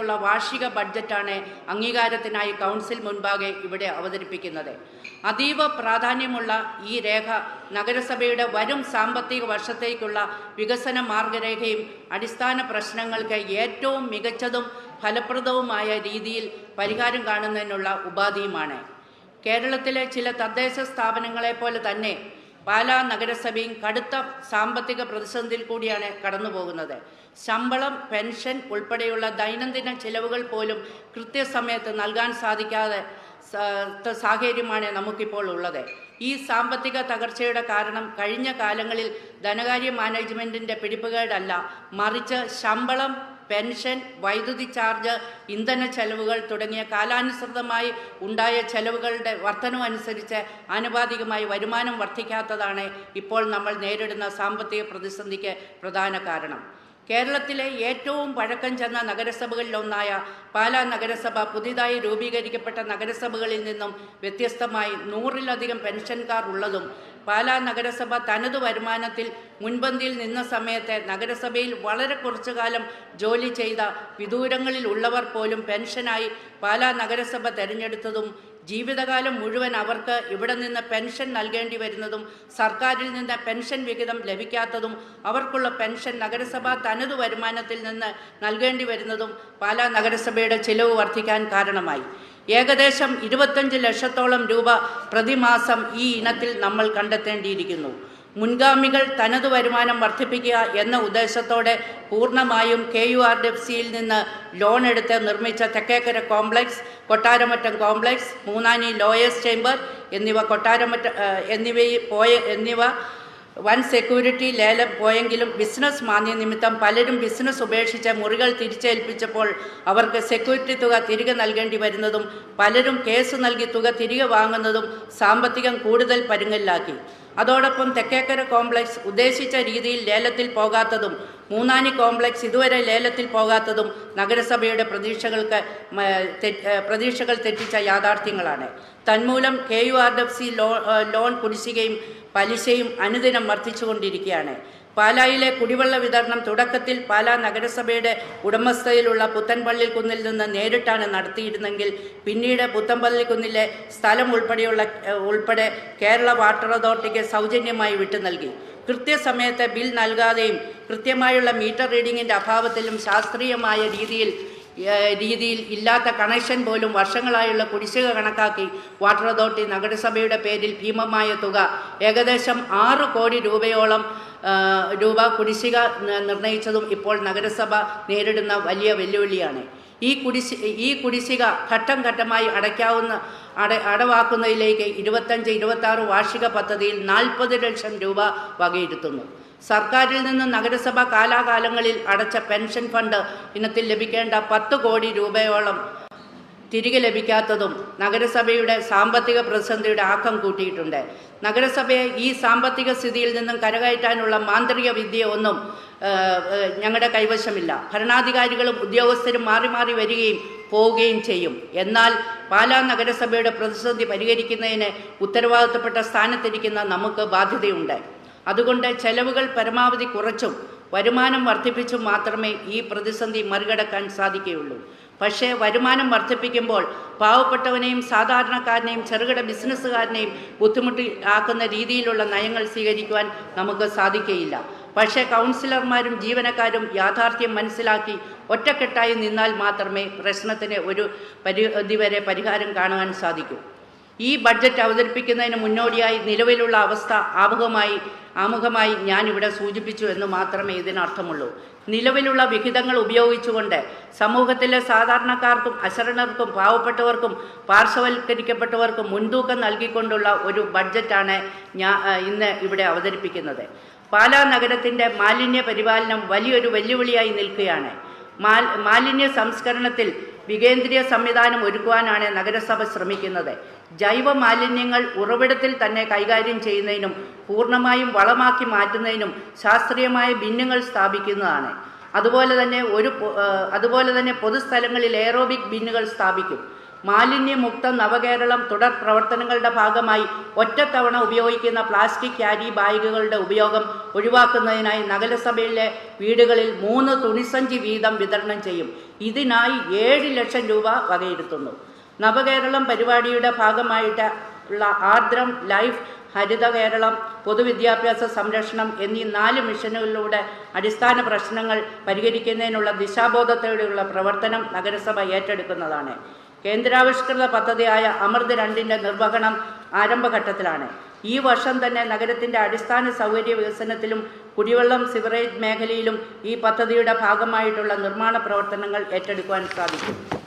ുള്ള വാർഷിക ബഡ്ജറ്റാണ് അംഗീകാരത്തിനായി കൗൺസിൽ മുൻപാകെ ഇവിടെ അവതരിപ്പിക്കുന്നത്. അതീവ പ്രാധാന്യമുള്ള ഈ രേഖ നഗരസഭയുടെ വരും സാമ്പത്തിക വർഷത്തേക്കുള്ള വികസന മാർഗരേഖയും അടിസ്ഥാന പ്രശ്നങ്ങൾക്ക് ഏറ്റവും മികച്ചതും ഫലപ്രദവുമായ രീതിയിൽ പരിഹാരം കാണുന്നതിനുള്ള ഉപാധിയുമാണ്. കേരളത്തിലെ ചില തദ്ദേശ സ്ഥാപനങ്ങളെ പോലെ തന്നെ പാലാ നഗരസഭയും കടുത്ത സാമ്പത്തിക പ്രതിസന്ധിയിൽ കൂടിയാണ് കടന്നുപോകുന്നത്. ശമ്പളം പെൻഷൻ ഉൾപ്പെടെയുള്ള ദൈനംദിന ചിലവുകൾ പോലും കൃത്യസമയത്ത് നൽകാൻ സാധിക്കാതെ സാഹചര്യമാണ് നമുക്കിപ്പോൾ ഉള്ളത്. ഈ സാമ്പത്തിക തകർച്ചയുടെ കാരണം കഴിഞ്ഞ കാലങ്ങളിൽ ധനകാര്യ മാനേജ്മെന്റിന്റെ പിടിപ്പുകേടല്ല മറിച്ച് ശമ്പളം പെൻഷൻ വൈദ്യുതി ചാർജ് ഇന്ധന ചെലവുകൾ തുടങ്ങിയ കാലാനുസൃതമായി ഉണ്ടായ ചെലവുകളുടെ വർധനമനുസരിച്ച് ആനുപാതികമായി വരുമാനം വർദ്ധിക്കാത്തതാണ് ഇപ്പോൾ നമ്മൾ നേരിടുന്ന സാമ്പത്തിക പ്രതിസന്ധിക്ക് പ്രധാന കാരണം. കേരളത്തിലെ ഏറ്റവും പഴക്കം ചെന്ന നഗരസഭകളിലൊന്നായ പാലാ നഗരസഭ പുതിയതായി രൂപീകരിക്കപ്പെട്ട നഗരസഭകളിൽ നിന്നും വ്യത്യസ്തമായി നൂറിലധികം പെൻഷൻകാർ ഉള്ളതും പാലാ നഗരസഭ തനതു വരുമാനത്തിൽ മുൻപന്തിയിൽ നിന്ന സമയത്ത് നഗരസഭയിൽ വളരെ കുറച്ചു കാലം ജോലി ചെയ്ത വിദൂരങ്ങളിൽ ഉള്ളവർ പോലും പെൻഷനായി പാലാ നഗരസഭ തെരഞ്ഞെടുത്തതും ജീവിതകാലം മുഴുവൻ അവർക്ക് ഇവിടെ നിന്ന് പെൻഷൻ നൽകേണ്ടി വരുന്നതും സർക്കാരിൽ നിന്ന് പെൻഷൻ വിഹിതം ലഭിക്കാത്തതും അവർക്കുള്ള പെൻഷൻ നഗരസഭ തനതു വരുമാനത്തിൽ നിന്ന് നൽകേണ്ടി വരുന്നതും പാലാ നഗരസഭയുടെ ചിലവ് വർദ്ധിക്കാൻ കാരണമായി. ഏകദേശം ഇരുപത്തഞ്ച് ലക്ഷത്തോളം രൂപ പ്രതിമാസം ഈ ഇനത്തിൽ നമ്മൾ കണ്ടെത്തേണ്ടിയിരിക്കുന്നു. മുൻഗാമികൾ തനതു വരുമാനം വർദ്ധിപ്പിക്കുക എന്ന ഉദ്ദേശത്തോടെ പൂർണമായും കെ യു ആർ എഫ് സിയിൽ നിന്ന് ലോൺ എടുത്ത് നിർമ്മിച്ച Thekkekara complex Kottaramattam complex Moonnani lawyers chamber എന്നിവ കൊട്ടാരമറ്റ എന്നിവയിൽ പോയ എന്നിവ വൻ സെക്യൂരിറ്റി ലേലം പോയെങ്കിലും ബിസിനസ് മാന്യ നിമിത്തം പലരും ബിസിനസ് ഉപേക്ഷിച്ച് മുറികൾ തിരിച്ചേൽപ്പിച്ചപ്പോൾ അവർക്ക് സെക്യൂരിറ്റി തുക തിരികെ നൽകേണ്ടി വരുന്നതും പലരും കേസ് നൽകി തുക തിരികെ വാങ്ങുന്നതും സാമ്പത്തികം കൂടുതൽ പരുങ്ങലിലാക്കി. അതോടൊപ്പം തെക്കേക്കര കോംപ്ലക്സ് ഉദ്ദേശിച്ച രീതിയിൽ ലേലത്തിൽ പോകാത്തതും മൂന്നാനി കോംപ്ലക്സ് ഇതുവരെ ലേലത്തിൽ പോകാത്തതും നഗരസഭയുടെ പ്രതീക്ഷകൾക്ക് പ്രതീക്ഷകൾ തെറ്റിച്ച യാഥാർത്ഥ്യങ്ങളാണ്. തന്മൂലം K U R F C loan കുടിശ്ശികയും പലിശയും അനുദിനം വർദ്ധിച്ചുകൊണ്ടിരിക്കുകയാണ്. പാലായിലെ കുടിവെള്ള വിതരണം തുടക്കത്തിൽ പാലാ നഗരസഭയുടെ ഉടമസ്ഥയിലുള്ള പുത്തൻപള്ളി കുന്നിൽ നിന്ന് നേരിട്ടാണ് നടത്തിയിരുന്നെങ്കിൽ പിന്നീട് പുത്തൻപള്ളി കുന്നിലെ സ്ഥലം ഉൾപ്പെടെയുള്ള ഉൾപ്പെടെ കേരള വാട്ടർ അതോറിറ്റിക്ക് സൗജന്യമായി വിട്ടു നൽകി. കൃത്യസമയത്ത് ബിൽ നൽകാതെയും കൃത്യമായുള്ള മീറ്റർ റീഡിങ്ങിന്റെ അഭാവത്തിലും ശാസ്ത്രീയമായ രീതിയിൽ രീതിയിൽ ഇല്ലാത്ത കണക്ഷൻ പോലും വർഷങ്ങളായുള്ള കുടിശ്ശിക കണക്കാക്കി വാട്ടർ അതോറിറ്റി നഗരസഭയുടെ പേരിൽ ഭീമമായ തുക ഏകദേശം ആറ് കോടി രൂപയോളം രൂപ കുടിശ്ശിക നിർണയിച്ചതും ഇപ്പോൾ നഗരസഭ നേരിടുന്ന വലിയ വെല്ലുവിളിയാണ്. ഈ കുടിശ്ശി ഈ കുടിശ്ശിക ഘട്ടം ഘട്ടമായി അടയ്ക്കാവുന്ന അട അടവാക്കുന്നതിലേക്ക് ഇരുപത്തഞ്ച് ഇരുപത്തി ആറ് വാർഷിക പദ്ധതിയിൽ നാൽപ്പത് ലക്ഷം രൂപ വകയിരുത്തുന്നു. സർക്കാരിൽ നിന്ന് നഗരസഭ കാലാകാലങ്ങളിൽ അടച്ച പെൻഷൻ ഫണ്ട് ഇനത്തിൽ ലഭിക്കേണ്ട പത്ത് കോടി രൂപയോളം തിരികെ ലഭിക്കാത്തതും നഗരസഭയുടെ സാമ്പത്തിക പ്രതിസന്ധിയുടെ ആക്കം കൂട്ടിയിട്ടുണ്ട്. നഗരസഭയെ ഈ സാമ്പത്തിക സ്ഥിതിയിൽ നിന്നും കരകയറ്റാനുള്ള മാന്ത്രിക വിദ്യ ഒന്നും ഞങ്ങളുടെ കൈവശമില്ല. ഭരണാധികാരികളും ഉദ്യോഗസ്ഥരും മാറി മാറി വരികയും പോവുകയും ചെയ്യും. എന്നാൽ പാലാ നഗരസഭയുടെ പ്രതിസന്ധി പരിഹരിക്കുന്നതിന് ഉത്തരവാദിത്തപ്പെട്ട സ്ഥാനത്തിരിക്കുന്ന നമുക്ക് ബാധ്യതയുണ്ട്. അതുകൊണ്ട് ചെലവുകൾ പരമാവധി കുറച്ചും വരുമാനം വർദ്ധിപ്പിച്ചും മാത്രമേ ഈ പ്രതിസന്ധി മറികടക്കാൻ സാധിക്കുകയുള്ളൂ. പക്ഷേ വരുമാനം വർദ്ധിപ്പിക്കുമ്പോൾ പാവപ്പെട്ടവനെയും സാധാരണക്കാരനെയും ചെറുകിട ബിസിനസ്സുകാരനെയും ബുദ്ധിമുട്ടി ആക്കുന്ന രീതിയിലുള്ള നയങ്ങൾ സ്വീകരിക്കുവാൻ നമുക്ക് സാധിക്കുകയില്ല പക്ഷേ കൗൺസിലർമാരും ജീവനക്കാരും യാഥാർത്ഥ്യം മനസ്സിലാക്കി ഒറ്റക്കെട്ടായി നിന്നാൽ മാത്രമേ പ്രശ്നത്തിന് ഒരു പരിധിവരെ പരിഹാരം കാണുവാൻ സാധിക്കൂ. ഈ ബഡ്ജറ്റ് അവതരിപ്പിക്കുന്നതിന് മുന്നോടിയായി നിലവിലുള്ള അവസ്ഥ ആമുഖമായി ആമുഖമായി ഞാനിവിടെ സൂചിപ്പിച്ചു എന്ന് മാത്രമേ ഇതിനർത്ഥമുള്ളൂ. നിലവിലുള്ള വിഹിതങ്ങൾ ഉപയോഗിച്ചുകൊണ്ട് സമൂഹത്തിലെ സാധാരണക്കാർക്കും അശരണർക്കും പാവപ്പെട്ടവർക്കും പാർശ്വവൽക്കരിക്കപ്പെട്ടവർക്കും മുൻതൂക്കം നൽകിക്കൊണ്ടുള്ള ഒരു ബഡ്ജറ്റാണ് ഞാൻ ഇന്ന് ഇവിടെ അവതരിപ്പിക്കുന്നത്. പാലാ നഗരത്തിന്റെ മാലിന്യ പരിപാലനം വലിയൊരു വെല്ലുവിളിയായി നിൽക്കുകയാണ്. മാലിന്യ സംസ്കരണത്തിൽ വികേന്ദ്രീയ സംവിധാനം ഒരുക്കുവാനാണ് നഗരസഭ ശ്രമിക്കുന്നത്. ജൈവ മാലിന്യങ്ങൾ ഉറവിടത്തിൽ തന്നെ കൈകാര്യം ചെയ്യുന്നതിനും പൂർണമായും വളമാക്കി മാറ്റുന്നതിനും ശാസ്ത്രീയമായ ബിന്നുകൾ സ്ഥാപിക്കുന്നതാണ്. അതുപോലെ തന്നെ ഒരു അതുപോലെ തന്നെ പൊതുസ്ഥലങ്ങളിൽ എയറോബിക് ബിന്നുകൾ സ്ഥാപിക്കും. മാലിന്യമുക്ത നവകേരളം തുടർ പ്രവർത്തനങ്ങളുടെ ഭാഗമായി ഒറ്റത്തവണ ഉപയോഗിക്കുന്ന പ്ലാസ്റ്റിക് ക്യാരി ബാഗുകളുടെ ഉപയോഗം ഒഴിവാക്കുന്നതിനായി നഗരസഭയിലെ വീടുകളിൽ മൂന്ന് തുണിസഞ്ചി വീതം വിതരണം ചെയ്യും. ഇതിനായി ഏഴ് ലക്ഷം രൂപ വകയിരുത്തുന്നു. നവകേരളം പരിപാടിയുടെ ഭാഗമായിട്ട് ഉള്ള ആർദ്രം ലൈഫ് ഹരിത കേരളം പൊതുവിദ്യാഭ്യാസ സംരക്ഷണം എന്നീ നാല് മിഷനുകളിലൂടെ അടിസ്ഥാന പ്രശ്നങ്ങൾ പരിഹരിക്കുന്നതിനുള്ള ദിശാബോധത്തോടെയുള്ള പ്രവർത്തനം നഗരസഭ ഏറ്റെടുക്കുന്നതാണ്. കേന്ദ്രാവിഷ്കൃത പദ്ധതിയായ അമൃത് രണ്ടിന്റെ നിർവഹണം ആരംഭഘട്ടത്തിലാണ്. ഈ വർഷം തന്നെ നഗരത്തിന്റെ അടിസ്ഥാന സൗകര്യ വികസനത്തിലും കുടിവെള്ളം സിവറേജ് മേഖലയിലും ഈ പദ്ധതിയുടെ ഭാഗമായിട്ടുള്ള നിർമ്മാണ പ്രവർത്തനങ്ങൾ ഏറ്റെടുക്കുവാൻ സാധിക്കും.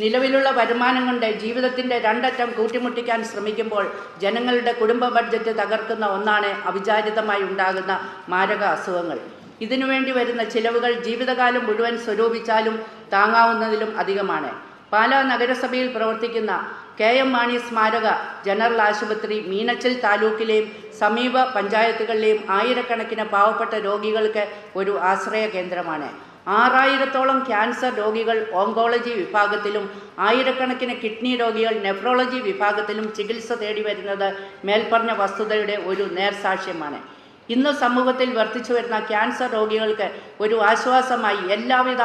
നിലവിലുള്ള വരുമാനം കൊണ്ട് ജീവിതത്തിന്റെ രണ്ടറ്റം കൂട്ടിമുട്ടിക്കാൻ ശ്രമിക്കുമ്പോൾ ജനങ്ങളുടെ കുടുംബ ബഡ്ജറ്റ് തകർക്കുന്ന ഒന്നാണ് അവിചാരിതമായി ഉണ്ടാകുന്ന മാരക അസുഖങ്ങൾ. ഇതിനുവേണ്ടി വരുന്ന ചിലവുകൾ ജീവിതകാലം മുഴുവൻ സ്വരൂപിച്ചാലും താങ്ങാവുന്നതിലും അധികമാണ്. പാലാ നഗരസഭയിൽ പ്രവർത്തിക്കുന്ന കെ എം മാണി സ്മാരക ജനറൽ ആശുപത്രി മീനച്ചൽ താലൂക്കിലെയും സമീപ പഞ്ചായത്തുകളിലെയും ആയിരക്കണക്കിന് പാവപ്പെട്ട രോഗികൾക്ക് ഒരു ആശ്രയ കേന്ദ്രമാണ്. ആറായിരത്തോളം ക്യാൻസർ രോഗികൾ ഓങ്കോളജി വിഭാഗത്തിലും ആയിരക്കണക്കിന് കിഡ്നി രോഗികൾ നെഫ്രോളജി വിഭാഗത്തിലും ചികിത്സ തേടി വരുന്നത് മേൽപ്പറഞ്ഞ വസ്തുതയുടെ ഒരു നേർസാക്ഷ്യമാണ്. ഇന്ന് സമൂഹത്തിൽ വർദ്ധിച്ചു വരുന്ന ക്യാൻസർ രോഗികൾക്ക് ഒരു ആശ്വാസമായി എല്ലാവിധ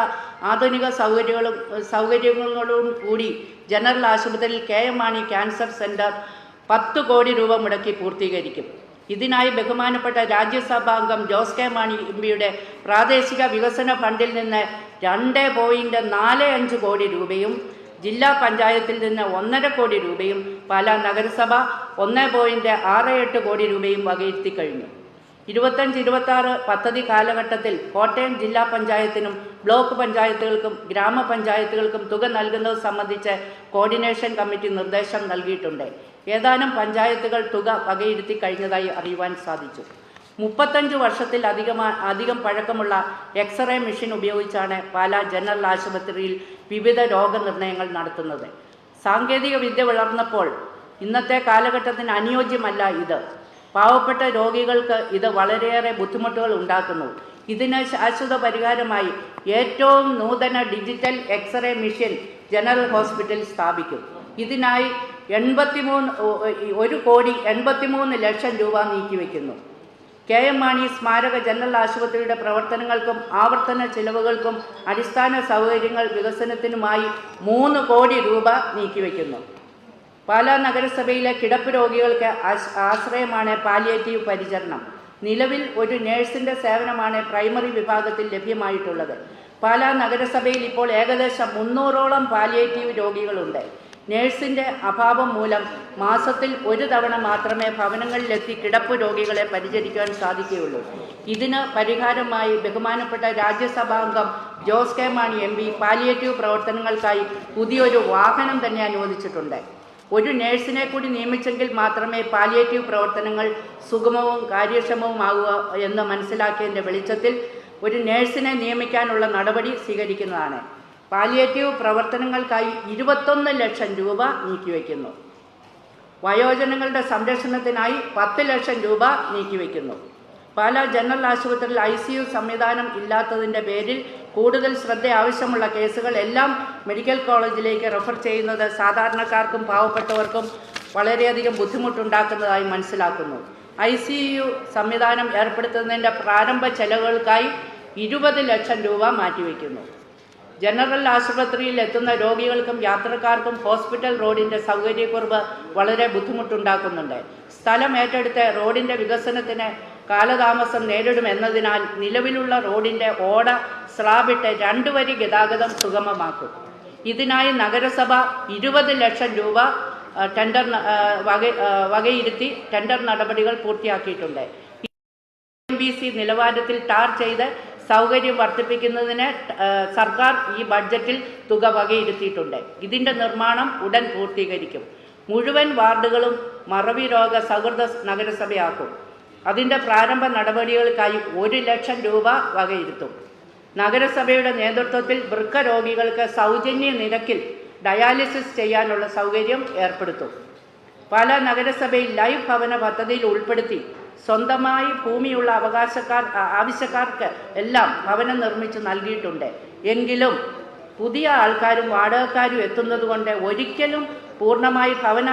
ആധുനിക സൗകര്യങ്ങളും സൗകര്യങ്ങളോടും കൂടി ജനറൽ ആശുപത്രിയിൽ K M Mani cancer centre പത്ത് കോടി രൂപ മുടക്കി പൂർത്തീകരിക്കും. ഇതിനായി ബഹുമാനപ്പെട്ട രാജ്യസഭാംഗം ജോസ് കെ മാണി എം പിയുടെ പ്രാദേശിക വികസന ഫണ്ടിൽ നിന്ന് രണ്ട് പോയിന്റ് നാല് അഞ്ച് കോടി രൂപയും ജില്ലാ പഞ്ചായത്തിൽ നിന്ന് ഒന്നര കോടി രൂപയും പാലാ നഗരസഭ ഒന്ന് പോയിന്റ് ആറ് എട്ട് കോടി രൂപയും വകയിരുത്തി കഴിഞ്ഞു. ഇരുപത്തഞ്ച് ഇരുപത്താറ് പദ്ധതി കാലഘട്ടത്തിൽ കോട്ടയം ജില്ലാ പഞ്ചായത്തിനും ബ്ലോക്ക് പഞ്ചായത്തുകൾക്കും ഗ്രാമപഞ്ചായത്തുകൾക്കും തുക നൽകുന്നത് സംബന്ധിച്ച് കോർഡിനേഷൻ കമ്മിറ്റി നിർദ്ദേശം നൽകിയിട്ടുണ്ട്. ഏതാനും പഞ്ചായത്തുകൾ തുക വകയിരുത്തി കഴിഞ്ഞതായി അറിയുവാൻ സാധിച്ചു. മുപ്പത്തഞ്ച് വർഷത്തിൽ അധികമാ അധികം പഴക്കമുള്ള എക്സ്റേ മെഷീൻ ഉപയോഗിച്ചാണ് പാലാ ജനറൽ ആശുപത്രിയിൽ വിവിധ രോഗനിർണയങ്ങൾ നടത്തുന്നത്. സാങ്കേതിക വിദ്യ വളർന്നപ്പോൾ ഇന്നത്തെ കാലഘട്ടത്തിന് അനുയോജ്യമല്ല ഇത്. പാവപ്പെട്ട രോഗികൾക്ക് ഇത് വളരെയേറെ ബുദ്ധിമുട്ടുകൾ ഉണ്ടാക്കുന്നു. ഇതിന് ശാശ്വത പരിഹാരമായി ഏറ്റവും നൂതന digital x-ray machine general hospital സ്ഥാപിക്കും. ഇതിനായി എൺപത്തിമൂന്ന് ഒരു കോടി എൺപത്തിമൂന്ന് ലക്ഷം രൂപ നീക്കിവെക്കുന്നു. കെ എം മാണി സ്മാരക ജനറൽ ആശുപത്രിയുടെ പ്രവർത്തനങ്ങൾക്കും ആവർത്തന ചിലവുകൾക്കും അടിസ്ഥാന സൗകര്യങ്ങൾ വികസനത്തിനുമായി മൂന്ന് കോടി രൂപ നീക്കിവെക്കുന്നു. പാലാ നഗരസഭയിലെ കിടപ്പ് രോഗികൾക്ക് ആശ്രയമാണ് പാലിയേറ്റീവ് പരിചരണം. നിലവിൽ ഒരു നേഴ്സിന്റെ സേവനമാണ് പ്രൈമറി വിഭാഗത്തിൽ ലഭ്യമായിട്ടുള്ളത്. പാലാ നഗരസഭയിൽ ഇപ്പോൾ ഏകദേശം മുന്നൂറോളം പാലിയേറ്റീവ് രോഗികളുണ്ട്. നഴ്സിന്റെ അഭാവം മൂലം മാസത്തിൽ ഒരു തവണ മാത്രമേ ഭവനങ്ങളിലെത്തി കിടപ്പ് രോഗികളെ പരിചരിക്കാൻ സാധിക്കുകയുള്ളൂ. ഇതിന് പരിഹാരമായി ബഹുമാനപ്പെട്ട രാജ്യസഭാംഗം Jose K Mani M P palliative പ്രവർത്തനങ്ങൾക്കായി പുതിയൊരു വാഹനം തന്നെ അനുവദിച്ചിട്ടുണ്ട്. ഒരു നേഴ്സിനെ കൂടി നിയമിച്ചെങ്കിൽ മാത്രമേ പാലിയേറ്റീവ് പ്രവർത്തനങ്ങൾ സുഗമവും കാര്യക്ഷമവുമാകുക എന്ന് മനസ്സിലാക്കിയതിന്റെ വെളിച്ചത്തിൽ ഒരു നേഴ്സിനെ നിയമിക്കാനുള്ള നടപടി സ്വീകരിക്കുന്നതാണ്. പാലിയേറ്റീവ് പ്രവർത്തനങ്ങൾക്കായി ഇരുപത്തൊന്ന് ലക്ഷം രൂപ നീക്കിവെക്കുന്നു. വയോജനങ്ങളുടെ സംരക്ഷണത്തിനായി പത്ത് ലക്ഷം രൂപ നീക്കിവെക്കുന്നു. പാലാ ജനറൽ ആശുപത്രിയിൽ ഐ സി യു സംവിധാനം ഇല്ലാത്തതിന്റെ പേരിൽ കൂടുതൽ ശ്രദ്ധ ആവശ്യമുള്ള കേസുകൾ എല്ലാം മെഡിക്കൽ കോളേജിലേക്ക് റെഫർ ചെയ്യുന്നത് സാധാരണക്കാർക്കും പാവപ്പെട്ടവർക്കും വളരെയധികം ബുദ്ധിമുട്ടുണ്ടാക്കുന്നതായി മനസ്സിലാക്കുന്നു. ഐ സി യു സംവിധാനം ഏർപ്പെടുത്തുന്നതിന്റെ പ്രാരംഭ ചെലവുകൾക്കായി ഇരുപത് ലക്ഷം രൂപ മാറ്റിവെക്കുന്നു. ജനറൽ ആശുപത്രിയിൽ എത്തുന്ന രോഗികൾക്കും യാത്രക്കാർക്കും ഹോസ്പിറ്റൽ റോഡിന്റെ സൗകര്യക്കുറവ് വളരെ ബുദ്ധിമുട്ടുണ്ടാക്കുന്നുണ്ട്. സ്ഥലം ഏറ്റെടുത്ത് റോഡിന്റെ വികസനത്തിന് കാലതാമസം നേരിടുമെന്നതിനാൽ നിലവിലുള്ള റോഡിന്റെ ഓട സ്ലാബിട്ട് രണ്ടു വരി ഗതാഗതം സുഗമമാക്കും. ഇതിനായി നഗരസഭ ഇരുപത് ലക്ഷം രൂപ ടെൻഡർ വക വകയിരുത്തി ടെൻഡർ നടപടികൾ പൂർത്തിയാക്കിയിട്ടുണ്ട്. ബി സി നിലവാരത്തിൽ ടാർ ചെയ്ത് സൗകര്യം വർദ്ധിപ്പിക്കുന്നതിന് സർക്കാർ ഈ ബഡ്ജറ്റിൽ തുക വകയിരുത്തിയിട്ടുണ്ട്. ഇതിന്റെ നിർമ്മാണം ഉടൻ പൂർത്തീകരിക്കും. മുഴുവൻ വാർഡുകളും മറവി രോഗ സൗഹൃദ നഗരസഭയാക്കും. അതിന്റെ പ്രാരംഭ നടപടികൾക്കായി ഒരു ലക്ഷം രൂപ വകയിരുത്തും. നഗരസഭയുടെ നേതൃത്വത്തിൽ വൃക്ക രോഗികൾക്ക് സൗജന്യ നിരക്കിൽ ഡയാലിസിസ് ചെയ്യാനുള്ള സൗകര്യം ഏർപ്പെടുത്തും. പല നഗരസഭയിൽ ലൈഫ് ഭവന പദ്ധതിയിൽ ഉൾപ്പെടുത്തി സ്വന്തമായി ഭൂമിയുള്ള അവകാശക്കാർ ആവശ്യക്കാർക്ക് എല്ലാം ഭവനം നിർമ്മിച്ച് നൽകിയിട്ടുണ്ട്. എങ്കിലും പുതിയ ആൾക്കാരും വാടകക്കാരും എത്തുന്നതുകൊണ്ട് ഒരിക്കലും പൂർണമായി ഭവന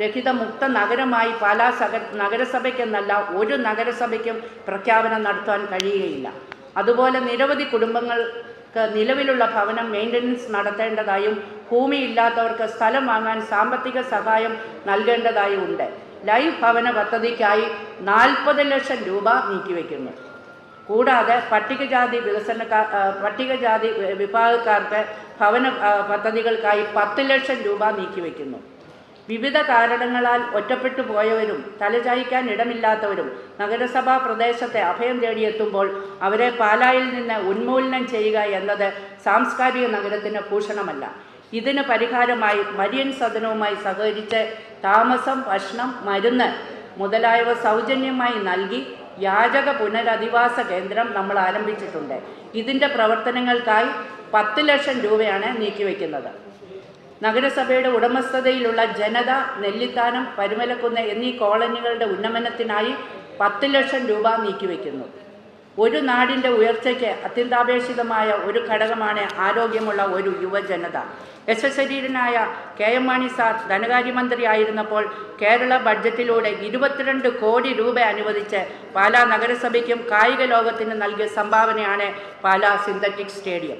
രഹിത മുക്ത നഗരമായി പാലാ സക നഗരസഭയ്ക്കെന്നല്ല ഒരു നഗരസഭയ്ക്കും പ്രഖ്യാപനം നടത്താൻ കഴിയുകയില്ല. അതുപോലെ നിരവധി കുടുംബങ്ങൾക്ക് നിലവിലുള്ള ഭവനം മെയിന്റനൻസ് നടത്തേണ്ടതായും ഭൂമിയില്ലാത്തവർക്ക് സ്ഥലം വാങ്ങാൻ സാമ്പത്തിക സഹായം നൽകേണ്ടതായും ഉണ്ട്. ലൈവ് ഭവന പദ്ധതിക്കായി നാൽപ്പത് ലക്ഷം രൂപ നീക്കിവെക്കുന്നു. കൂടാതെ പട്ടികജാതി വികസന പട്ടികജാതി വിഭാഗക്കാർക്ക് ഭവന പദ്ധതികൾക്കായി പത്ത് ലക്ഷം രൂപ നീക്കിവെക്കുന്നു. വിവിധ കാരണങ്ങളാൽ ഒറ്റപ്പെട്ടു പോയവരും തലചായ്ക്കാൻ ഇടമില്ലാത്തവരും നഗരസഭാ പ്രദേശത്തെ അഭയം തേടിയെത്തുമ്പോൾ അവരെ പാലായിൽ നിന്ന് ഉന്മൂലനം ചെയ്യുക എന്നത് സാംസ്കാരിക നഗരത്തിന് ഭൂഷണമല്ല. ഇതിന് പരിഹാരമായി മരിയൻ സദനവുമായി സഹകരിച്ച് താമസം ഭക്ഷണം മരുന്ന് മുതലായവ സൗജന്യമായി നൽകി യാചക പുനരധിവാസ കേന്ദ്രം നമ്മൾ ആരംഭിച്ചിട്ടുണ്ട്. ഇതിന്റെ പ്രവർത്തനങ്ങൾക്കായി പത്ത് ലക്ഷം രൂപയാണ് നീക്കിവെക്കുന്നത്. നഗരസഭയുടെ ഉടമസ്ഥതയിലുള്ള ജനത നെല്ലിത്താനം പരുമലക്കുന്ന് എന്നീ കോളനികളുടെ ഉന്നമനത്തിനായി പത്ത് ലക്ഷം രൂപ നീക്കിവെക്കുന്നു. ഒരു നാടിന്റെ ഉയർച്ചയ്ക്ക് അത്യന്താപേക്ഷിതമായ ഒരു ഘടകമാണ് ആരോഗ്യമുള്ള ഒരു യുവജനത. യശശരീരനായ കെ എം മാണി സാർ ധനകാര്യമന്ത്രി ആയിരുന്നപ്പോൾ കേരള ബഡ്ജറ്റിലൂടെ ഇരുപത്തിരണ്ട് കോടി രൂപ അനുവദിച്ച് പാലാ നഗരസഭയ്ക്കും കായിക ലോകത്തിന് നൽകിയ സംഭാവനയാണ് പാലാ സിന്തറ്റിക് സ്റ്റേഡിയം.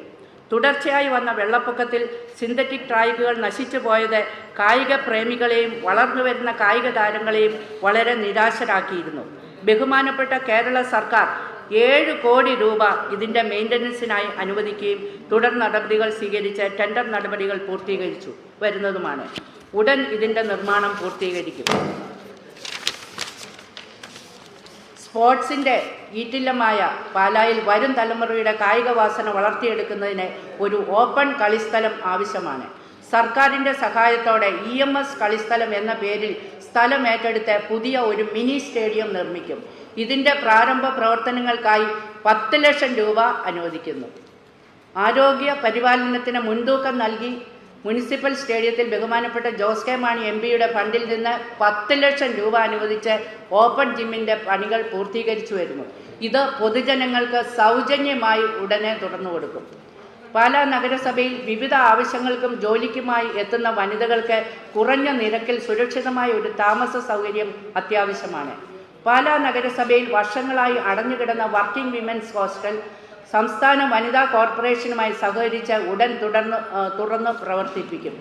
തുടർച്ചയായി വന്ന വെള്ളപ്പൊക്കത്തിൽ സിന്തറ്റിക് ട്രാക്കുകൾ നശിച്ചു പോയത് കായിക പ്രേമികളെയും വളർന്നു വരുന്ന കായിക താരങ്ങളെയും വളരെ നിരാശരാക്കിയിരുന്നു. ബഹുമാനപ്പെട്ട കേരള സർക്കാർ ഏഴ് കോടി രൂപ ഇതിന്റെ മെയിന്റനൻസിനായി അനുവദിക്കുകയും തുടർ നടപടികൾ സ്വീകരിച്ച് ടെൻഡർ നടപടികൾ പൂർത്തീകരിച്ചു വരുന്നതുമാണ്. ഉടൻ ഇതിന്റെ നിർമ്മാണം പൂർത്തീകരിക്കും. സ്പോർട്സിന്റെ ഈറ്റില്ലമായ പാലായിൽ വരും തലമുറയുടെ കായിക വാസന വളർത്തിയെടുക്കുന്നതിന് ഒരു ഓപ്പൺ കളിസ്ഥലം ആവശ്യമാണ്. സർക്കാരിന്റെ സഹായത്തോടെ ഇ എം എസ് കളിസ്ഥലം എന്ന പേരിൽ സ്ഥലം ഏറ്റെടുത്ത് പുതിയ ഒരു മിനി സ്റ്റേഡിയം നിർമ്മിക്കും. ഇതിന്റെ പ്രാരംഭ പ്രവർത്തനങ്ങൾക്കായി പത്ത് ലക്ഷം രൂപ അനുവദിക്കുന്നു. ആരോഗ്യ പരിപാലനത്തിന് മുൻതൂക്കം നൽകി മുനിസിപ്പൽ സ്റ്റേഡിയത്തിൽ ബഹുമാനപ്പെട്ട ജോസ് കെ മാണി എം പിയുടെ ഫണ്ടിൽ നിന്ന് പത്ത് ലക്ഷം രൂപ അനുവദിച്ച് ഓപ്പൺ ജിമ്മിന്റെ പണികൾ പൂർത്തീകരിച്ചു വരുന്നു. ഇത് പൊതുജനങ്ങൾക്ക് സൗജന്യമായി ഉടനെ തുറന്നു കൊടുക്കും. പാലാ നഗരസഭയിൽ വിവിധ ആവശ്യങ്ങൾക്കും ജോലിക്കുമായി എത്തുന്ന വനിതകൾക്ക് കുറഞ്ഞ നിരക്കിൽ സുരക്ഷിതമായ ഒരു താമസ സൗകര്യം അത്യാവശ്യമാണ്. പാലാ നഗരസഭയിൽ വർഷങ്ങളായി അടഞ്ഞുകിടന്ന വർക്കിംഗ് വിമൻസ് ഹോസ്റ്റൽ സംസ്ഥാന വനിതാ കോർപ്പറേഷനുമായി സഹകരിച്ച് ഉടൻ തുടർന്ന് തുറന്ന് പ്രവർത്തിപ്പിക്കും.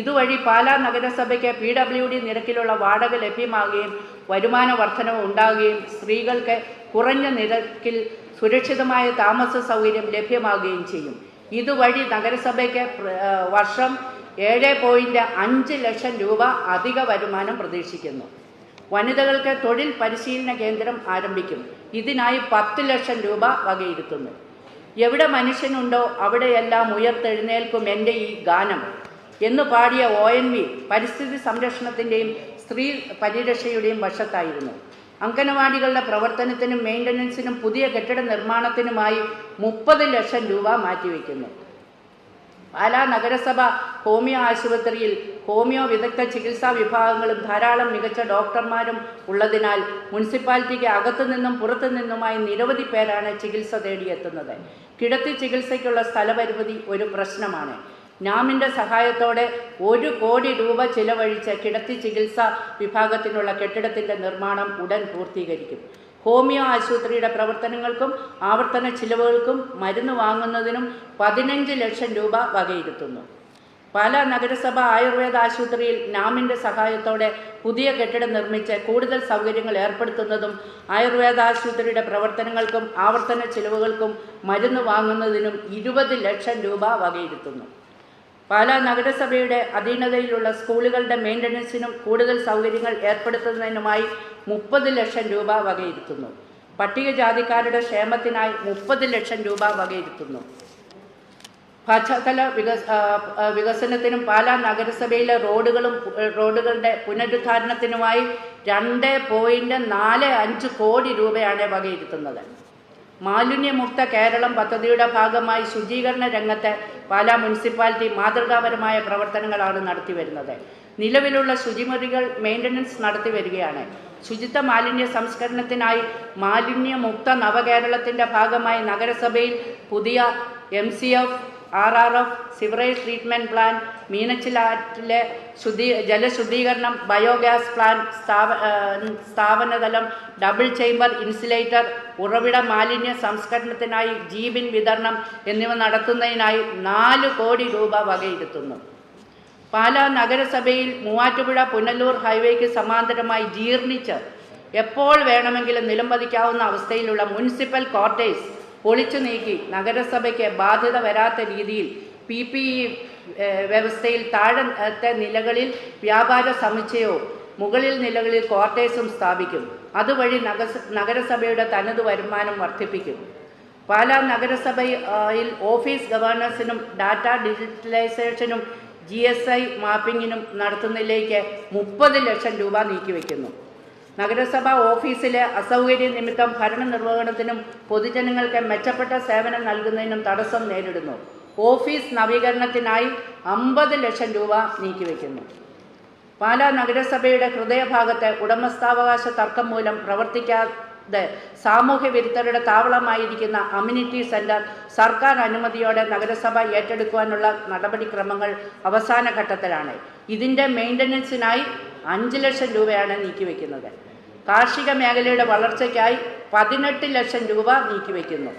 ഇതുവഴി പാലാ നഗരസഭയ്ക്ക് പി ഡബ്ല്യു ഡി നിരക്കിലുള്ള വാടക ലഭ്യമാകുകയും വരുമാന വർധനവ് ഉണ്ടാകുകയും സ്ത്രീകൾക്ക് കുറഞ്ഞ നിരക്കിൽ സുരക്ഷിതമായ താമസ സൗകര്യം ലഭ്യമാകുകയും ചെയ്യും. ഇതുവഴി നഗരസഭയ്ക്ക് വർഷം ഏഴ് പോയിന്റ് അഞ്ച് ലക്ഷം രൂപ അധിക വരുമാനം പ്രതീക്ഷിക്കുന്നു. വനിതകൾക്ക് തൊഴിൽ പരിശീലന കേന്ദ്രം ആരംഭിക്കും. ഇതിനായി പത്ത് ലക്ഷം രൂപ വകയിരുത്തുന്നു. എവിടെ മനുഷ്യനുണ്ടോ അവിടെയെല്ലാം ഉയർത്തെഴുന്നേൽക്കും എന്റെ ഈ ഗാനം. എന്ന് പാടിയ ഒ എൻ വി പരിസ്ഥിതി സംരക്ഷണത്തിന്റെയും സ്ത്രീ പരിരക്ഷയുടെയും വശത്തായിരുന്നു. അംഗനവാടികളുടെ പ്രവർത്തനത്തിനും മെയിന്റനൻസിനും പുതിയ കെട്ടിട നിർമ്മാണത്തിനുമായി മുപ്പത് ലക്ഷം രൂപ മാറ്റിവെക്കുന്നു. പാലാ നഗരസഭ ഹോമിയോ ആശുപത്രിയിൽ ഹോമിയോ വിദഗ്ധ ചികിത്സാ വിഭാഗങ്ങളും ധാരാളം മികച്ച ഡോക്ടർമാരും ഉള്ളതിനാൽ മുനിസിപ്പാലിറ്റിക്ക് അകത്തു നിന്നും പുറത്തു നിന്നുമായി നിരവധി പേരാണ് ചികിത്സ തേടിയെത്തുന്നത്. കിടത്തി ചികിത്സയ്ക്കുള്ള സ്ഥലപരിമിതി ഒരു പ്രശ്നമാണ്. നാമിന്റെ സഹായത്തോടെ ഒരു കോടി രൂപ ചിലവഴിച്ച് കിടത്തി ചികിത്സാ വിഭാഗത്തിനുള്ള കെട്ടിടത്തിന്റെ നിർമ്മാണം ഉടൻ പൂർത്തീകരിക്കും. ഹോമിയോ ആശുപത്രിയുടെ പ്രവർത്തനങ്ങൾക്കും ആവർത്തന ചിലവുകൾക്കും മരുന്ന് വാങ്ങുന്നതിനും പതിനഞ്ച് ലക്ഷം രൂപ വകയിരുത്തുന്നു. പല നഗരസഭ ആയുർവേദ ആശുപത്രിയിൽ നാമിന്റെ സഹായത്തോടെ പുതിയ കെട്ടിടം നിർമ്മിച്ച് കൂടുതൽ സൗകര്യങ്ങൾ ഏർപ്പെടുത്തുന്നതും ആയുർവേദ ആശുപത്രിയുടെ പ്രവർത്തനങ്ങൾക്കും ആവർത്തന ചിലവുകൾക്കും മരുന്ന് വാങ്ങുന്നതിനും ഇരുപത് ലക്ഷം രൂപ വകയിരുത്തുന്നു. പാലാ നഗരസഭയുടെ അധീനതയിലുള്ള സ്കൂളുകളുടെ മെയിന്റനൻസിനും കൂടുതൽ സൗകര്യങ്ങൾ ഏർപ്പെടുത്തുന്നതിനുമായി മുപ്പത് ലക്ഷം രൂപ വകയിരുത്തുന്നു. പട്ടികജാതിക്കാരുടെ ക്ഷേമത്തിനായി മുപ്പത് ലക്ഷം രൂപ വകയിരുത്തുന്നു. പശ്ചാത്തല വികസ വികസനത്തിനും പാലാ നഗരസഭയിലെ റോഡുകളും റോഡുകളുടെ പുനരുദ്ധാരണത്തിനുമായി രണ്ട് പോയിന്റ് നാല് അഞ്ച് കോടി രൂപയാണ് വകയിരുത്തുന്നത്. മാലിന്യമുക്ത കേരളം പദ്ധതിയുടെ ഭാഗമായി ശുചീകരണ രംഗത്ത് പാലാ മുനിസിപ്പാലിറ്റി മാതൃകാപരമായ പ്രവർത്തനങ്ങളാണ് നടത്തിവരുന്നത്. നിലവിലുള്ള ശുചിമുറികൾ മെയിന്റനൻസ് നടത്തി വരികയാണ് ശുചിത്വ മാലിന്യ സംസ്കരണത്തിനായി മാലിന്യമുക്ത നവകേരളത്തിന്റെ ഭാഗമായി നഗരസഭയിൽ പുതിയ M C F R R F sewerage treatment plan മീനച്ചിലാറ്റിലെ ശുദ്ധീ ജലശുദ്ധീകരണം ബയോഗ്യാസ് പ്ലാന്റ് സ്ഥാപ സ്ഥാപനതലം ഡബിൾ ചേംബർ ഇൻസുലേറ്റർ ഉറവിട മാലിന്യ സംസ്കരണത്തിനായി ജീബിൻ വിതരണം എന്നിവ നടത്തുന്നതിനായി നാല് കോടി രൂപ വകയിരുത്തുന്നു. പാലാ നഗരസഭയിൽ മൂവാറ്റുപുഴ പുനലൂർ ഹൈവേക്ക് സമാന്തരമായി ജീർണിച്ച് എപ്പോൾ വേണമെങ്കിലും നിലംപതിക്കാവുന്ന അവസ്ഥയിലുള്ള മുനിസിപ്പൽ ക്വാർട്ടേഴ്സ് പൊളിച്ചു നീക്കി നഗരസഭയ്ക്ക് ബാധ്യത വരാത്ത രീതിയിൽ പി പി ഇ വ്യവസ്ഥയിൽ താഴത്തെ നിലകളിൽ വ്യാപാര സമുച്ചയവും മുകളിൽ നിലകളിൽ ക്വാർട്ടേഴ്സും സ്ഥാപിക്കും. അതുവഴി നഗരസഭയുടെ തനത് വരുമാനം വർദ്ധിപ്പിക്കും. പാലാ നഗരസഭയിൽ ഓഫീസ് ഗവേണൻസിനും ഡാറ്റ ഡിജിറ്റലൈസേഷനും ജി എസ് ഐ മാപ്പിങ്ങിനും നടത്തുന്നതിലേക്ക് മുപ്പത് ലക്ഷം രൂപ നീക്കിവെക്കുന്നു. നഗരസഭാ ഓഫീസിലെ അസൗകര്യ നിമിത്തം ഭരണ നിർവഹണത്തിനും പൊതുജനങ്ങൾക്ക് മെച്ചപ്പെട്ട സേവനം നൽകുന്നതിനും തടസ്സം നേരിടുന്നു. ഓഫീസ് നവീകരണത്തിനായി അമ്പത് ലക്ഷം രൂപ നീക്കിവെക്കുന്നു. പാലാ നഗരസഭയുടെ ഹൃദയഭാഗത്തെ ഉടമസ്ഥാവകാശ തർക്കം മൂലം പ്രവർത്തിക്കാതെ സാമൂഹ്യ വിരുദ്ധരുടെ താവളമായിരിക്കുന്ന അമ്യൂണിറ്റി സെന്റർ സർക്കാർ അനുമതിയോടെ നഗരസഭ ഏറ്റെടുക്കുവാനുള്ള നടപടിക്രമങ്ങൾ അവസാന ഘട്ടത്തിലാണ്. ഇതിന്റെ മെയിന്റനൻസിനായി അഞ്ച് ലക്ഷം രൂപയാണ് നീക്കിവെക്കുന്നത്. കാർഷിക മേഖലയുടെ വളർച്ചയ്ക്കായി പതിനെട്ട് ലക്ഷം രൂപ നീക്കിവെക്കുന്നു.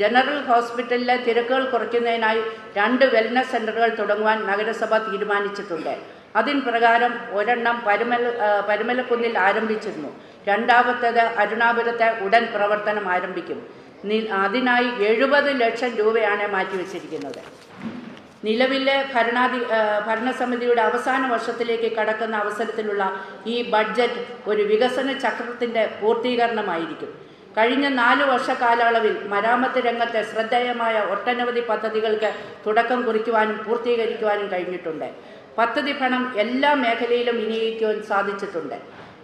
ജനറൽ ഹോസ്പിറ്റലിലെ തിരക്കുകൾ കുറയ്ക്കുന്നതിനായി രണ്ട് വെൽനസ് സെന്ററുകൾ തുടങ്ങുവാൻ നഗരസഭ തീരുമാനിച്ചിട്ടുണ്ട്. അതിൻ പ്രകാരം ഒരെണ്ണം പരുമൽ പരുമലക്കുന്നിൽ ആരംഭിച്ചിരുന്നു. രണ്ടാമത്തേത് അരുണാപുരത്തെ ഉടൻ പ്രവർത്തനം ആരംഭിക്കും. അതിനായി എഴുപത് ലക്ഷം രൂപയാണ് മാറ്റിവെച്ചിരിക്കുന്നത്. നിലവിലെ ഭരണാധി ഭരണസമിതിയുടെ അവസാന വർഷത്തിലേക്ക് കടക്കുന്ന അവസരത്തിലുള്ള ഈ ബഡ്ജറ്റ് ഒരു വികസന ചക്രത്തിന്റെ പൂർത്തീകരണമായിരിക്കും. കഴിഞ്ഞ നാല് വർഷ കാലയളവിൽ മരാമത്ത് രംഗത്തെ ശ്രദ്ധേയമായ ഒട്ടനവധി പദ്ധതികൾക്ക് തുടക്കം കുറിക്കുവാനും പൂർത്തീകരിക്കുവാനും കഴിഞ്ഞിട്ടുണ്ട്. പദ്ധതി പണം എല്ലാ മേഖലയിലും വിനിയോഗിക്കുവാൻ സാധിച്ചിട്ടുണ്ട്.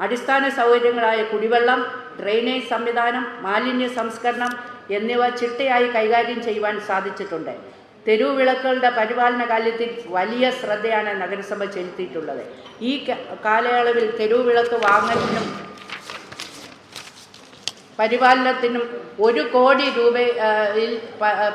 അടിസ്ഥാന സൗകര്യങ്ങളായ കുടിവെള്ളം ഡ്രെയിനേജ് സംവിധാനം മാലിന്യ സംസ്കരണം എന്നിവ ചിട്ടയായി കൈകാര്യം ചെയ്യുവാൻ സാധിച്ചിട്ടുണ്ട്. തെരുവിളക്കുകളുടെ പരിപാലന കാര്യത്തിൽ വലിയ ശ്രദ്ധയാണ് നഗരസഭ ചെലുത്തിയിട്ടുള്ളത്. ഈ കാലയളവിൽ തെരുവിളക്ക് വാങ്ങലിനും പരിപാലനത്തിനും ഒരു കോടി രൂപയിൽ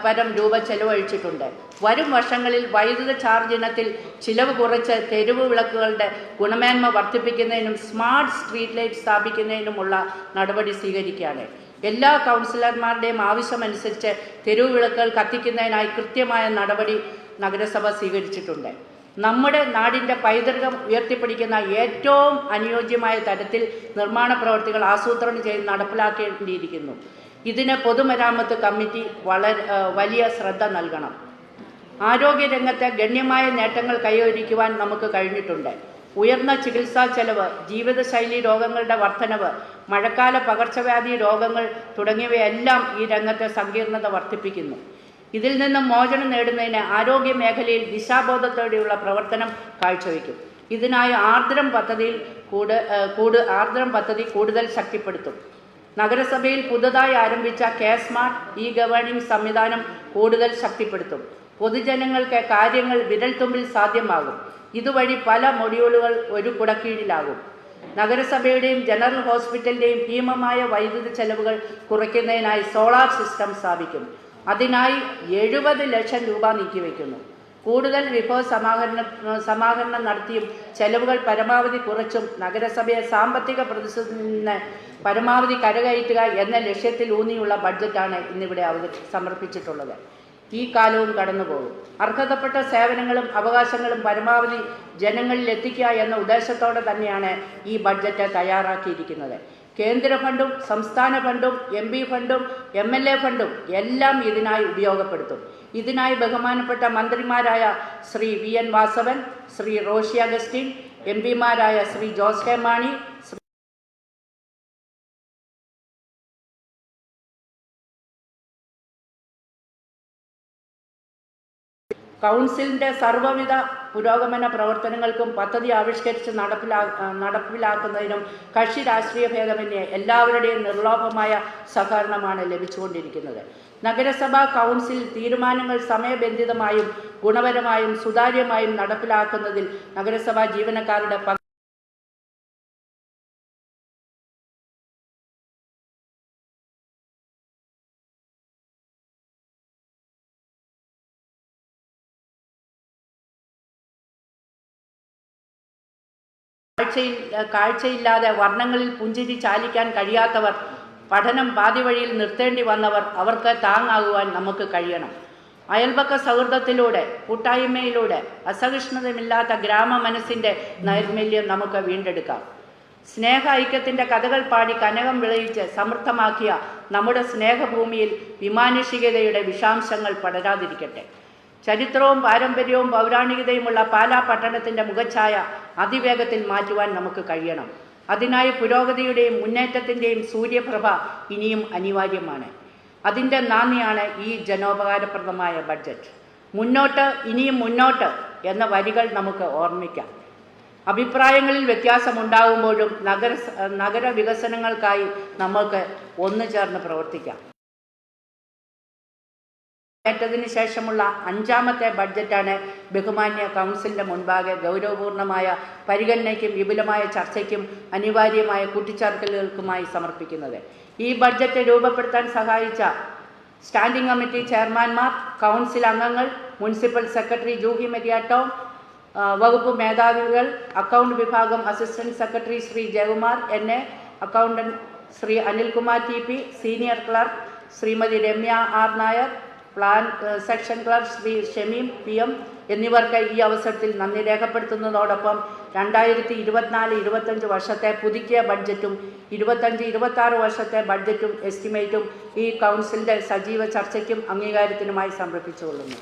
പരം രൂപ ചെലവഴിച്ചിട്ടുണ്ട്. വരും വർഷങ്ങളിൽ വൈദ്യുത ചാർജ് ഇനത്തിൽ ചിലവ് കുറച്ച് തെരുവ് വിളക്കുകളുടെ ഗുണമേന്മ വർദ്ധിപ്പിക്കുന്നതിനും സ്മാർട്ട് സ്ട്രീറ്റ് ലൈറ്റ് സ്ഥാപിക്കുന്നതിനുമുള്ള നടപടി സ്വീകരിക്കുകയാണ്. എല്ലാ കൗൺസിലർമാരുടെയും ആവശ്യമനുസരിച്ച് തെരുവ് വിളക്കുകൾ കത്തിക്കുന്നതിനായി കൃത്യമായ നടപടി നഗരസഭ സ്വീകരിച്ചിട്ടുണ്ട്. നമ്മുടെ നാടിന്റെ പൈതൃകം ഉയർത്തിപ്പിടിക്കുന്ന ഏറ്റവും അനുയോജ്യമായ തരത്തിൽ നിർമ്മാണ പ്രവർത്തികൾ ആസൂത്രണം ചെയ്ത് നടപ്പിലാക്കേണ്ടിയിരിക്കുന്നു. ഇതിന് പൊതുമരാമത്ത് കമ്മിറ്റി വളരെ വലിയ ശ്രദ്ധ നൽകണം. ആരോഗ്യരംഗത്തെ ഗണ്യമായ നേട്ടങ്ങൾ കൈവരിക്കുവാൻ നമുക്ക് കഴിഞ്ഞിട്ടുണ്ട്. ഉയർന്ന ചികിത്സാ ചെലവ് ജീവിതശൈലി രോഗങ്ങളുടെ വർധനവ് മഴക്കാല പകർച്ചവ്യാധി രോഗങ്ങൾ തുടങ്ങിയവയെല്ലാം ഈ രംഗത്തെ സങ്കീർണത വർദ്ധിപ്പിക്കുന്നു. ഇതിൽ നിന്നും മോചനം നേടുന്നതിന് ആരോഗ്യ മേഖലയിൽ ദിശാബോധത്തോടെയുള്ള പ്രവർത്തനം കാഴ്ചവെക്കും. ഇതിനായി ആർദ്രം പദ്ധതിയിൽ കൂട് കൂട് ആർദ്രം പദ്ധതി കൂടുതൽ ശക്തിപ്പെടുത്തും. നഗരസഭയിൽ പുതുതായി ആരംഭിച്ച കെ സ്മാർട്ട് ഇ ഗവേണിംഗ് സംവിധാനം കൂടുതൽ ശക്തിപ്പെടുത്തും. പൊതുജനങ്ങൾക്ക് കാര്യങ്ങൾ വിരൽത്തുമ്പിൽ സാധ്യമാകും. ഇതുവഴി പല മൊഡ്യൂളുകൾ ഒരു കുടക്കീഴിലാകും. നഗരസഭയുടെയും ജനറൽ ഹോസ്പിറ്റലിന്റെയും ഭീമമായ വൈദ്യുതി ചെലവുകൾ കുറയ്ക്കുന്നതിനായി സോളാർ സിസ്റ്റം സ്ഥാപിക്കും. അതിനായി എഴുപത് ലക്ഷം രൂപ നീക്കിവെക്കുന്നു. കൂടുതൽ വിഭവ സമാഹരണ സമാഹരണം നടത്തിയും ചെലവുകൾ പരമാവധി കുറച്ചും നഗരസഭയെ സാമ്പത്തിക പ്രതിസന്ധിയിൽ നിന്ന് പരമാവധി കരകയറ്റുക എന്ന ലക്ഷ്യത്തിൽ ഊന്നിയുള്ള ബഡ്ജറ്റാണ് ഇന്നിവിടെ അവതരി സമർപ്പിച്ചിട്ടുള്ളത്. ഈ കാലവും കടന്നുപോകും. അർഹതപ്പെട്ട സേവനങ്ങളും അവകാശങ്ങളും പരമാവധി ജനങ്ങളിൽ എത്തിക്കുക എന്ന ഉദ്ദേശത്തോടെ തന്നെയാണ് ഈ ബഡ്ജറ്റ് തയ്യാറാക്കിയിരിക്കുന്നത്. കേന്ദ്ര ഫണ്ടും സംസ്ഥാന ഫണ്ടും എം പി ഫണ്ടും എം എൽ എ ഫണ്ടും എല്ലാം ഇതിനായി ഉപയോഗപ്പെടുത്തും. ഇതിനായി ബഹുമാനപ്പെട്ട മന്ത്രിമാരായ Shri V N Vasavan Shri Roshy Augustine M പിമാരായ Shri Jose K Mani കൗൺസിലിന്റെ സർവവിധ പുരോഗമന പ്രവർത്തനങ്ങൾക്കും പദ്ധതി ആവിഷ്കരിച്ച് നടപ്പിലാ നടപ്പിലാക്കുന്നതിനും കക്ഷി രാഷ്ട്രീയ ഭേദമന്യേ എല്ലാവരുടെയും നിർലോഭമായ സഹകരണമാണ് ലഭിച്ചുകൊണ്ടിരിക്കുന്നത്. നഗരസഭാ കൗൺസിൽ തീരുമാനങ്ങൾ സമയബന്ധിതമായും ഗുണപരമായും സുതാര്യമായും നടപ്പിലാക്കുന്നതിൽ നഗരസഭാ ജീവനക്കാരുടെ കാഴ്ചയിൽ കാഴ്ചയില്ലാതെ വർണങ്ങളിൽ പുഞ്ചിരി ചാലിക്കാൻ കഴിയാത്തവർ പഠനം പാതി വഴിയിൽ നിർത്തേണ്ടി വന്നവർ അവർക്ക് താങ്ങാകുവാൻ നമുക്ക് കഴിയണം. അയൽപക്ക സൗഹൃദത്തിലൂടെ കൂട്ടായ്മയിലൂടെ അസഹിഷ്ണുതമില്ലാത്ത ഗ്രാമ മനസ്സിന്റെ നൈർമല്യം നമുക്ക് വീണ്ടെടുക്കാം. സ്നേഹ ഐക്യത്തിന്റെ കഥകൾ പാടി കനകം വിളയിച്ച് സമൃദ്ധമാക്കിയ നമ്മുടെ സ്നേഹഭൂമിയിൽ വിമാനുഷികതയുടെ വിഷാംശങ്ങൾ പടരാതിരിക്കട്ടെ. ചരിത്രവും പാരമ്പര്യവും പൗരാണികതയുമുള്ള പാലാ പട്ടണത്തിന്റെ മുഖച്ഛായ അതിവേഗത്തിൽ മാറ്റുവാൻ നമുക്ക് കഴിയണം. അതിനായി പുരോഗതിയുടെയും മുന്നേറ്റത്തിന്റെയും സൂര്യപ്രഭ ഇനിയും അനിവാര്യമാണ്. അതിന്റെ നാന്ദിയാണ് ഈ ജനോപകാരപ്രദമായ ബഡ്ജറ്റ്. മുന്നോട്ട് ഇനിയും മുന്നോട്ട് എന്ന വരികൾ നമുക്ക് ഓർമ്മിക്കാം. അഭിപ്രായങ്ങളിൽ വ്യത്യാസമുണ്ടാകുമ്പോഴും നഗര നഗര വികസനങ്ങൾക്കായി നമ്മൾക്ക് ഒന്നു ചേർന്ന് പ്രവർത്തിക്കാം. ഏറ്റതിന് ശേഷമുള്ള അഞ്ചാമത്തെ ബഡ്ജറ്റാണ് ബഹുമാന്യ കൗൺസിലിന്റെ മുൻപാകെ ഗൗരവപൂർണമായ പരിഗണനയ്ക്കും വിപുലമായ ചർച്ചയ്ക്കും അനിവാര്യമായ കൂട്ടിച്ചേർക്കലുകൾക്കുമായി സമർപ്പിക്കുന്നത്. ഈ ബഡ്ജറ്റ് രൂപപ്പെടുത്താൻ സഹായിച്ച സ്റ്റാൻഡിംഗ് കമ്മിറ്റി ചെയർമാൻമാർ കൗൺസിൽ അംഗങ്ങൾ മുനിസിപ്പൽ സെക്രട്ടറി ജൂഹി മെരിയാട്ടോ വകുപ്പ് മേധാവികൾ അക്കൗണ്ട് വിഭാഗം assistant secretary Shri Jayakumar N A accountant Shri Anilkumar T P senior clerk Shrimati Ramya R Nair plan section clerk Shri Shameem P M എന്നിവർക്ക് ഈ അവസരത്തിൽ നന്ദി രേഖപ്പെടുത്തുന്നതോടൊപ്പം രണ്ടായിരത്തി ഇരുപത്തിനാല് ഇരുപത്തഞ്ച് വർഷത്തെ പുതുക്കിയ ബഡ്ജറ്റും ഇരുപത്തഞ്ച് ഇരുപത്താറ് വർഷത്തെ ബഡ്ജറ്റും എസ്റ്റിമേറ്റും ഈ കൗൺസിലിന്റെ സജീവ ചർച്ചയ്ക്കും അംഗീകാരത്തിനുമായി സമർപ്പിച്ചുകൊള്ളുന്നു.